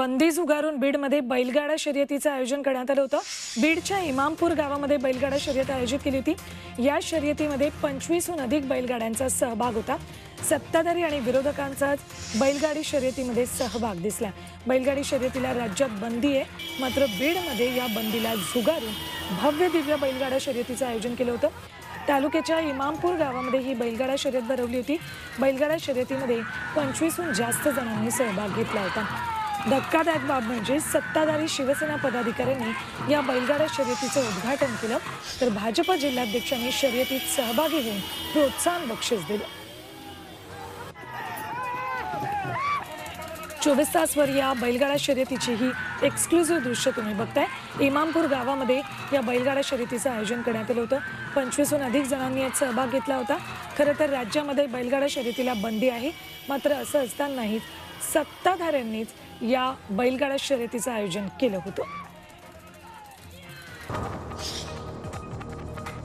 बंदी झुगारून बीडमध्ये बैलगाडा शर्यतीचं आयोजन करण्यात आलं होतं. बीडच्या इमामपूर गावामध्ये बैलगाडा शर्यत आयोजित केली होती. या शर्यतीमध्ये पंचवीसहून अधिक बैलगाड्यांचा सहभाग होता. सत्ताधारी आणि विरोधकांचाच बैलगाडी शर्यतीमध्ये सहभाग दिसला. बैलगाडी शर्यतीला राज्यात बंदी आहे. मात्र बीडमध्ये या बंदीला झुगारून भव्य दिव्य बैलगाडा शर्यतीचं आयोजन केलं होतं. तालुक्याच्या इमामपूर गावामध्ये ही बैलगाडा शर्यत भरवली होती. बैलगाडा शर्यतीमध्ये पंचवीसहून जास्त जणांनी सहभाग घेतला होता. धक्कादायक बाब म्हणजे सत्ताधारी शिवसेना पदाधिकाऱ्यांनी या बैलगाडा शर्यतीचं उद्घाटन केलं. तर भाजप जिल्हाध्यक्षांनी शर्यतीत सहभागी होऊन प्रोत्साहन बक्षीस दिलं. चोवीस तासवर या बैलगाडा शर्यतीची ही एक्सक्लुझिव्ह दृश्य तुम्ही बघताय. इमामपूर गावामध्ये या बैलगाडा शर्यतीचं आयोजन करण्यात आलं होतं. पंचवीसहून अधिक जणांनी यात सहभाग घेतला होता. खरं तर राज्यामध्ये बैलगाडा शर्यतीला बंदी आहे. मात्र असं असतानाही सत्ताधाऱ्यांनीच या बैलगाडा शर्यतीचं आयोजन केलं होतं.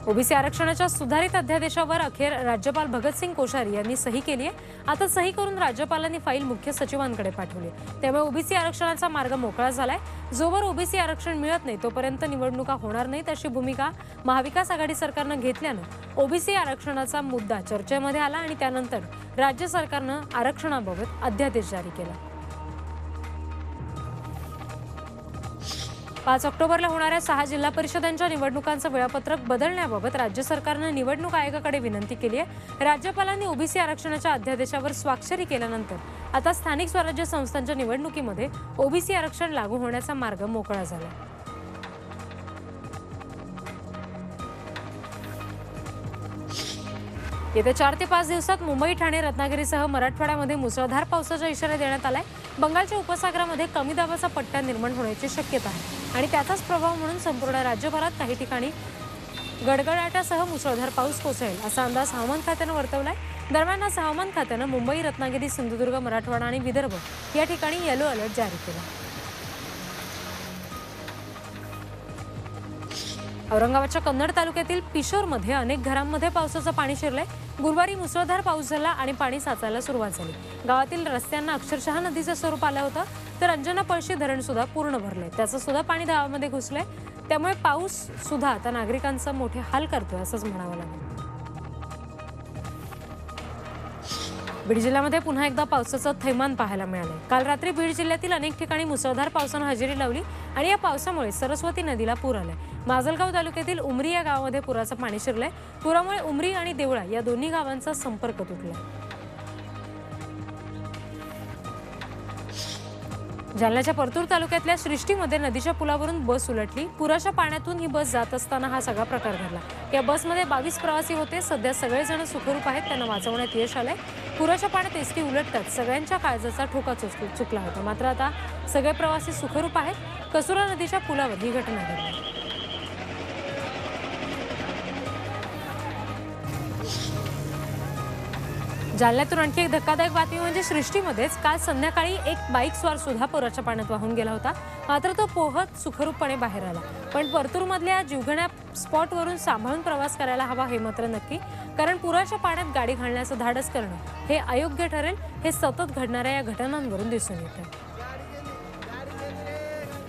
ओबीसी आरक्षणाच्या सुधारित अध्यादेशावर अखेर राज्यपाल भगतसिंग कोश्यारी यांनी सही केली आहे. आता सही करून राज्यपालांनी फाईल मुख्य सचिवांकडे पाठवली त्यामुळे ओबीसी आरक्षणाचा मार्ग मोकळा झालाय. जोवर ओबीसी आरक्षण मिळत नाही तोपर्यंत निवडणुका होणार नाहीत अशी भूमिका महाविकास आघाडी सरकारनं घेतल्यानं ओबीसी आरक्षणाचा मुद्दा चर्चेमध्ये आला आणि त्यानंतर राज्य सरकारनं आरक्षणाबाबत अध्यादेश जारी केला. पाच ऑक्टोबरला होणाऱ्या सहा जिल्हा परिषदांच्या निवडणुकांचं वेळापत्रक बदलण्याबाबत राज्य सरकारनं निवडणूक आयोगाकडे विनंती केली आहे. राज्यपालांनी ओबीसी आरक्षणाच्या अध्यादेशावर स्वाक्षरी केल्यानंतर आता स्थानिक स्वराज्य संस्थांच्या निवडणुकीमध्ये ओबीसी आरक्षण लागू होण्याचा मार्ग मोकळा झाला. येत्या चार ते पाच दिवसात मुंबई ठाणे रत्नागिरीसह मराठवाड्यामध्ये मुसळधार पावसाचा इशारा देण्यात आलाय. बंगालच्या उपसागरामध्ये कमी दाबाचा पट्टा निर्माण होण्याची शक्यता आहे. आणि त्याचाच प्रभाव म्हणून संपूर्ण राज्यभरात काही ठिकाणी गडगडाटासह मुसळधार पाऊस कोसळेल असा अंदाज हवामान खात्यानं वर्तवलाय. दरम्यान आज हवामान खात्यानं मुंबई रत्नागिरी सिंधुदुर्ग मराठवाडा आणि विदर्भ या ठिकाणी येलो अलर्ट जारी केला. औरंगाबादच्या कन्नड तालुक्यातील पिशोरमध्ये अनेक घरांमध्ये पावसाचं पाणी शिरलंय. गुरुवारी मुसळधार पाऊस झाला आणि पाणी साचायला सुरुवात झाली. गावातील रस्त्यांना अक्षरशः नदीचं स्वरूप आलं होतं तर अंजना पळशी धरण सुद्धा पूर्ण भरलंय. त्याचं सुद्धा पाणी गावामध्ये घुसलंय. त्यामुळे पाऊस सुद्धा आता नागरिकांचं मोठे हाल करतोय असंच म्हणावं लागेल. बीड जिल्ह्यामध्ये पुन्हा एकदा पावसाचं थैमान पाहायला मिळालं काल रात्री बीड जिल्ह्यातील अनेक ठिकाणी मुसळधार पावसानं हजेरी लावली आणि या पावसामुळे सरस्वती नदीला पूर आलाय. माजलगाव तालुक्यातील उमरी या गावामध्ये पुराचं पाणी शिरलंय. पुरामुळे उमरी आणि देवळा या दोन्ही गावांचा संपर्क तुटलाय. जालन्याच्या परतूर तालुक्यातल्या सृष्टीमध्ये नदीच्या पुलावरून बस उलटली. पुराच्या पाण्यातून ही बस जात असताना हा सगळा प्रकार घडला. या बसमध्ये बावीस प्रवासी होते. सध्या सगळेजण सुखरूप आहेत. त्यांना वाचवण्यात यश आलंय. पुराच्या पाण्यात एसटी उलटतात. सगळ्यांच्या काळजाचा ठोका चुकला होता. मात्र आता सगळे प्रवासी सुखरूप आहेत. कसुरा नदीच्या पुलावर ही घटना घडली. जालन्यातून आणखी एक धक्कादायक बातमी म्हणजे सृष्टीमध्येच काल संध्याकाळी एक बाईक स्वार सुद्धा पुराच्या पाण्यात वाहून गेला होता. मात्र तो पोहत सुखरूपपणे बाहेर आला. पण परतूरमधल्या जीवघण्या स्पॉटवरून सांभाळून प्रवास करायला हवा हे मात्र नक्की. कारण पुराच्या पाण्यात गाडी घालण्याचं धाडस करणं हे अयोग्य ठरेल हे सतत घडणाऱ्या या घटनांवरून दिसून येतं.